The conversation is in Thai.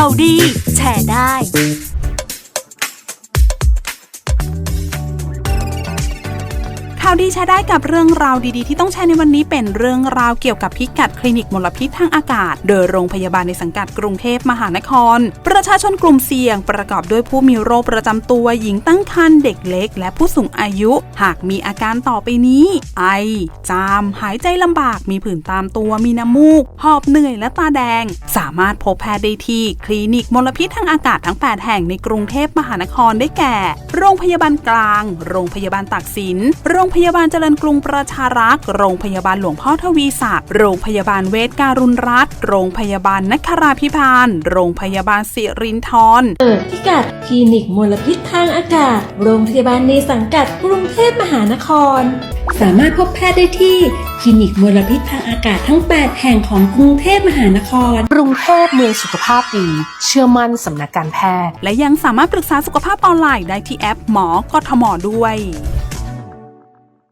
ข่าวดี แชร์ได้ ข่าวดีแชร์ได้กับเรื่องราวดีๆ ที่ต้องแชร์ในวันนี้เป็นเรื่องราวเกี่ยวกับพิกัดคลินิกมลพิษทางอากาศ โดยโรงพยาบาลในสังกัดกรุงเทพมหานคร ประชาชนกลุ่มเสี่ยงประกอบด้วยผู้มีโรคประจำตัวหญิงตั้งครรภ์เด็กเล็ก และผู้สูงอายุ หากมีอาการต่อไปนี้ ไอ จาม หายใจลำบากมีผื่นตามตัวมีน้ำมูก หอบเหนื่อยและตาแดง สามารถพบแพทย์ได้ที่คลินิกมลพิษทางอากาศทั้ง 8 แห่งในกรุงเทพมหานครได้แก่ โรงพยาบาลกลาง โรงพยาบาลตากสิน โรงพยาบาลเจริญกรุงประชารักษ์โรงพยาบาลหลวงพ่อทวีศักดิ์โรงพยาบาลเวชการุณรัตน์โรงพยาบาลนคราพิพานโรงพยาบาลสิรินทรเปิดพิกัดคลินิกมลพิษทางอากาศ โรงพยาบาลในสังกัดกรุงเทพมหานคร สามารถพบแพทย์ได้ที่คลินิกมลพิษทางอากาศทั้ง 8 แห่งของกรุงเทพมหานคร กรุงเทพเมืองสุขภาพดี เชื่อมั่นสำนักการแพทย์ และยังสามารถปรึกษาสุขภาพออนไลน์ได้ที่แอปหมอกทมด้วย